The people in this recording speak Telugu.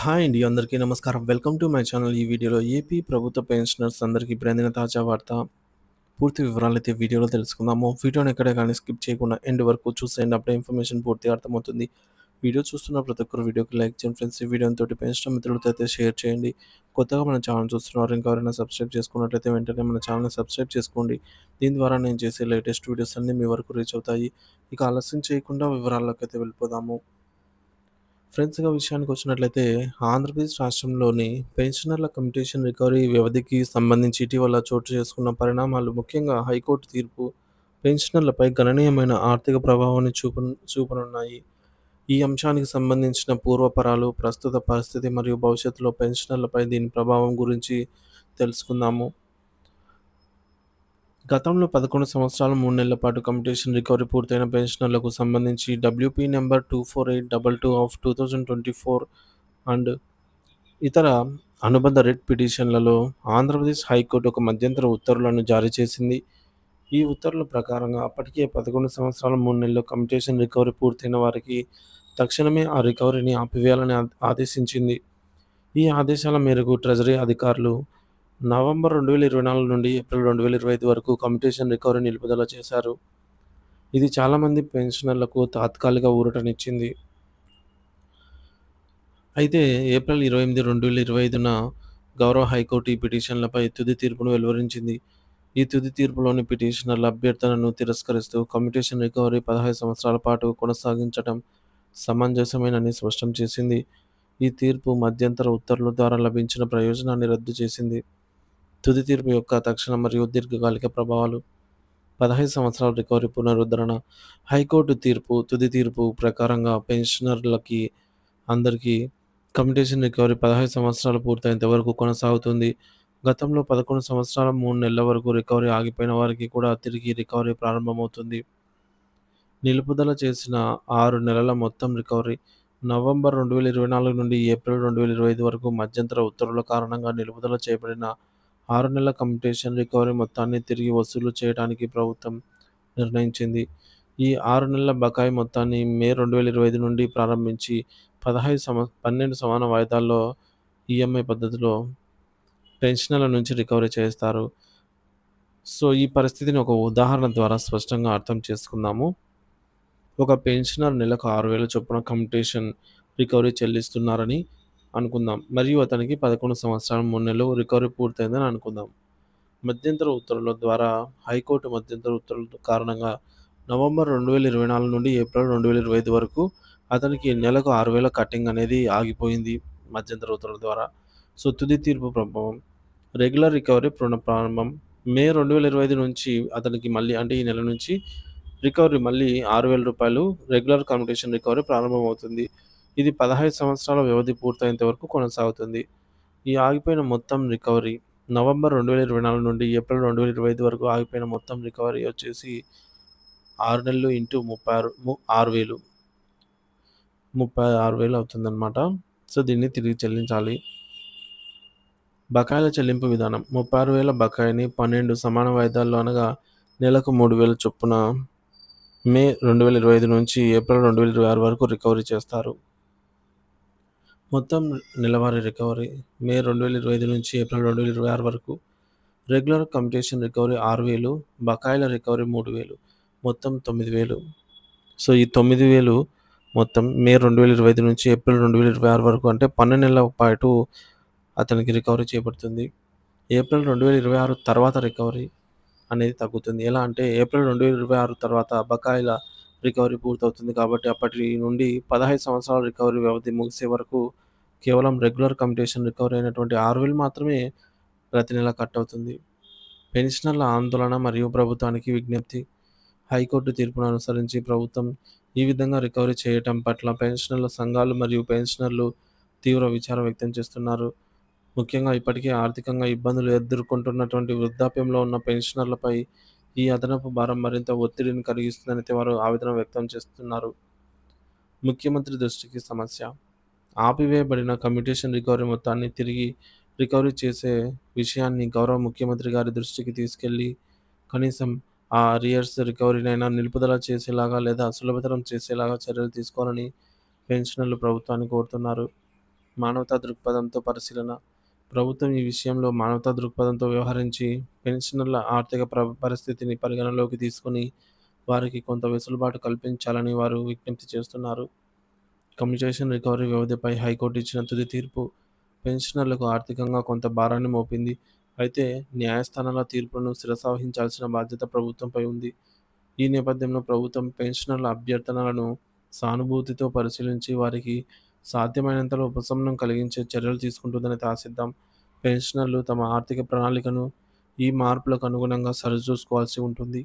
హాయ్ అండి. అందరికీ నమస్కారం. Welcome to my channel. ఈ వీడియోలో ఏపీ ప్రభుత్వ పెన్షనర్స్ అందరికీ ఇప్పుడు తాజా వార్త. పూర్తి వివరాలు అయితే వీడియోలో తెలుసుకుందాము. వీడియోని ఎక్కడ కానీ స్కిప్ చేయకుండా ఎండ్ వరకు చూసేయండి. అప్పుడే ఇన్ఫర్మేషన్ పూర్తిగా అర్థమవుతుంది. వీడియో చూస్తున్న ప్రతి ఒక్కరు వీడియోకి లైక్ చేయండి ఫ్రెండ్స్. ఈ వీడియోని తోటి పెన్షన్ మిత్రులతో అయితే షేర్ చేయండి. కొత్తగా మన ఛానల్ చూస్తున్నారు ఇంకెవరైనా సబ్స్క్రైబ్ చేసుకున్నట్లయితే వెంటనే మన ఛానల్‌ని సబ్స్క్రైబ్ చేసుకోండి. దీని ద్వారా నేను చేసే లేటెస్ట్ వీడియోస్ అన్నీ మీ వరకు రీచ్ అవుతాయి. ఇక ఆలస్యం చేయకుండా వివరాల్లోకైతే వెళ్ళిపోదాము. ఫ్రెండ్స్ విషయానికి వచ్చినట్లయితే ఆంధ్రప్రదేశ్ రాష్ట్రంలోని పెన్షనర్ల కమిటీషన్ రికవరీ వ్యవధికి సంబంధించి ఇటీవల చోటు చేసుకున్న పరిణామాలు ముఖ్యంగా హైకోర్టు తీర్పు పెన్షనర్లపై గణనీయమైన ఆర్థిక ప్రభావాన్ని చూపు చూపనున్నాయి. ఈ అంశానికి సంబంధించిన పూర్వపరాలు, ప్రస్తుత పరిస్థితి మరియు భవిష్యత్తులో పెన్షనర్లపై దీని ప్రభావం గురించి తెలుసుకుందాము. గతంలో 11 సంవత్సరాలు మూడు నెలల పాటు కమ్యూటేషన్ రికవరీ పూర్తయిన పెన్షనర్లకు సంబంధించి WP number two four eight double two of 2024 and ఇతర అనుబంధ రిట్ పిటిషన్లలో ఆంధ్రప్రదేశ్ హైకోర్టు ఒక మధ్యంతర ఉత్తర్వులను జారీ చేసింది. ఈ ఉత్తర్వుల ప్రకారంగా అప్పటికే 11 సంవత్సరాలు మూడు నెలల్లో కమ్యూటేషన్ రికవరీ పూర్తయిన వారికి తక్షణమే ఆ రికవరీని ఆపివేయాలని ఆదేశించింది. ఈ ఆదేశాల మేరకు ట్రెజరీ అధికారులు నవంబర్ 2024 నుండి ఏప్రిల్ 2025 వరకు కమ్యూటేషన్ రికవరీ నిలుపుదల చేశారు. ఇది చాలామంది పెన్షనర్లకు తాత్కాలిక ఊరటనిచ్చింది. అయితే ఏప్రిల్ 28, 2025న గౌరవ హైకోర్టు ఈ పిటిషన్లపై తుది తీర్పును వెలువరించింది. ఈ తుది తీర్పులోని పిటిషనర్ల అభ్యర్థనను తిరస్కరిస్తూ కమ్యూటేషన్ రికవరీ 15 సంవత్సరాల పాటు కొనసాగించటం సమంజసమేనని స్పష్టం చేసింది. ఈ తీర్పు మధ్యంతర ఉత్తర్వుల ద్వారా లభించిన ప్రయోజనాన్ని రద్దు చేసింది. తుది తీర్పు యొక్క తక్షణ మరియు దీర్ఘకాలిక ప్రభావాలు 15 సంవత్సరాల రికవరీ పునరుద్ధరణ హైకోర్టు తీర్పు తుది తీర్పు ప్రకారంగా పెన్షనర్లకి అందరికీ కమ్యూటేషన్ రికవరీ 15 సంవత్సరాలు పూర్తయినంత వరకు కొనసాగుతుంది. గతంలో 11 సంవత్సరాల మూడు నెలల వరకు రికవరీ ఆగిపోయిన వారికి కూడా తిరిగి రికవరీ ప్రారంభమవుతుంది. నిలుపుదల చేసిన ఆరు నెలల మొత్తం రికవరీ నవంబర్ 2024 నుండి ఏప్రిల్ 2025 వరకు మధ్యంతర ఉత్తర్వుల కారణంగా నిలుపుదల చేయబడిన ఆరు నెలల కంపెన్సేషన్ రికవరీ మొత్తాన్ని తిరిగి వసూలు చేయడానికి ప్రభుత్వం నిర్ణయించింది. ఈ ఆరు నెలల బకాయి మొత్తాన్ని మే 2025 నుండి ప్రారంభించి 15 సమ 12 సమాన వాయిదాల్లో ఈఎంఐ పద్ధతిలో పెన్షనర్ల నుంచి రికవరీ చేస్తారు. సో, ఈ పరిస్థితిని ఒక ఉదాహరణ ద్వారా స్పష్టంగా అర్థం చేసుకుందాము. ఒక పెన్షనర్ నెలకు ఆరు వేల చొప్పున కమ్యూటేషన్ రికవరీ చెల్లిస్తున్నారని అనుకుందాం. మరియు అతనికి పదకొండు సంవత్సరాల మూడు నెలలు రికవరీ పూర్తయిందని అనుకుందాం. మధ్యంతర ఉత్తర్వుల ద్వారా హైకోర్టు మధ్యంతర ఉత్తర్వుల కారణంగా నవంబర్ 2024 నుండి ఏప్రిల్ 2025 వరకు అతనికి నెలకు ఆరు వేల కట్టింగ్ అనేది ఆగిపోయింది మధ్యంతర ఉత్తర్వుల ద్వారా. సో, తుది తీర్పు ప్రభావం రెగ్యులర్ రికవరీ పునఃప్రారంభం మే 2025 నుంచి అతనికి మళ్ళీ అంటే ఈ నెల నుంచి రికవరీ మళ్ళీ ఆరు వేల రూపాయలు రెగ్యులర్ కాంపిటీషన్ రికవరీ ప్రారంభమవుతుంది. ఇది 15 సంవత్సరాల వ్యవధి పూర్తయ్యేంత వరకు కొనసాగుతుంది. ఈ ఆగిపోయిన మొత్తం రికవరీ నవంబర్ 2024 నుండి ఏప్రిల్ 2025 వరకు ఆగిపోయిన మొత్తం రికవరీ వచ్చేసి ఆరు నెలలు ఇంటూ 36 ము 6000 36000 అవుతుందన్నమాట. సో, దీన్ని తిరిగి చెల్లించాలి. బకాయిల చెల్లింపు విధానం 36000 బకాయిని 12 సమాన వాయిదాల్లో అనగా నెలకు మూడు వేల చొప్పున మే 2025 నుంచి ఏప్రిల్ 2026 వరకు రికవరీ చేస్తారు. మొత్తం నెలవారీ రికవరీ మే రెండు వేల ఇరవై ఐదు నుంచి ఏప్రిల్ రెండు వేల ఇరవై ఆరు వరకు రెగ్యులర్ కంప్యూటేషన్ రికవరీ ఆరు వేలు బకాయిల రికవరీ మూడు వేలు మొత్తం తొమ్మిది వేలు. సో ఈ తొమ్మిది వేలు మొత్తం మే రెండు వేల ఇరవై ఐదు నుంచి ఏప్రిల్ రెండు వేల ఇరవై ఆరు వరకు అంటే పన్నెండు నెలల పాటు అతనికి రికవరీ చేయబడుతుంది ఏప్రిల్ రెండు వేల ఇరవై ఆరు తర్వాత రికవరీ అనేది తగ్గుతుంది. ఎలా అంటే ఏప్రిల్ రెండు వేల ఇరవై ఆరు తర్వాత బకాయిల రికవరీ పూర్తవుతుంది కాబట్టి అప్పటి నుండి 15 సంవత్సరాల రికవరీ వ్యవధి ముగిసే వరకు కేవలం రెగ్యులర్ కమ్యూటేషన్ రికవరీ అయినటువంటి 6000 మాత్రమే ప్రతి నెల కట్ అవుతుంది. పెన్షనర్ల ఆందోళన మరియు ప్రభుత్వానికి విజ్ఞప్తి హైకోర్టు తీర్పును అనుసరించి ప్రభుత్వం ఈ విధంగా రికవరీ చేయటం పట్ల పెన్షనర్ల సంఘాలు మరియు పెన్షనర్లు తీవ్ర విచారం వ్యక్తం చేస్తున్నారు. ముఖ్యంగా ఇప్పటికే ఆర్థికంగా ఇబ్బందులు ఎదుర్కొంటున్నటువంటి వృద్ధాప్యంలో ఉన్న పెన్షనర్లపై ఈ అదనపు భారం మరింత ఒత్తిడిని కలిగిస్తుందని వారు ఆవేదన వ్యక్తం చేస్తున్నారు. ముఖ్యమంత్రి దృష్టికి సమస్య ఆపివేయబడిన కమ్యూటేషన్ రికవరీ మొత్తాన్ని తిరిగి రికవరీ చేసే విషయాన్ని గౌరవ ముఖ్యమంత్రి గారి దృష్టికి తీసుకెళ్ళి కనీసం ఆ రియర్స్ రికవరీనైనా నిలుపుదల చేసేలాగా లేదా సులభతరం చేసేలాగా చర్యలు తీసుకోవాలని పెన్షనర్లు ప్రభుత్వాన్ని కోరుతున్నారు. మానవతా దృక్పథంతో పరిశీలన ప్రభుత్వం ఈ విషయంలో మానవతా దృక్పథంతో వ్యవహరించి పెన్షనర్ల ఆర్థిక పరిస్థితిని పరిగణలోకి తీసుకొని వారికి కొంత వెసులుబాటు కల్పించాలని వారు విజ్ఞప్తి చేస్తున్నారు. కమ్యూనికేషన్ రికవరీ వ్యవధిపై హైకోర్టు ఇచ్చిన తుది తీర్పు పెన్షనర్లకు ఆర్థికంగా కొంత భారాన్ని మోపింది. అయితే న్యాయస్థానాల తీర్పును శిరసావహించాల్సిన బాధ్యత ప్రభుత్వంపై ఉంది. ఈ నేపథ్యంలో ప్రభుత్వం పెన్షనర్ల అభ్యర్థనలను సానుభూతితో పరిశీలించి వారికి సాధ్యమైనంతలో ఉపశమనం కలిగించే చర్యలు తీసుకుంటుందని ఆశిద్దాం పెన్షనర్లు తమ ఆర్థిక ప్రణాళికను ఈ మార్పులకు అనుగుణంగా సరిచూసుకోవాల్సి ఉంటుంది.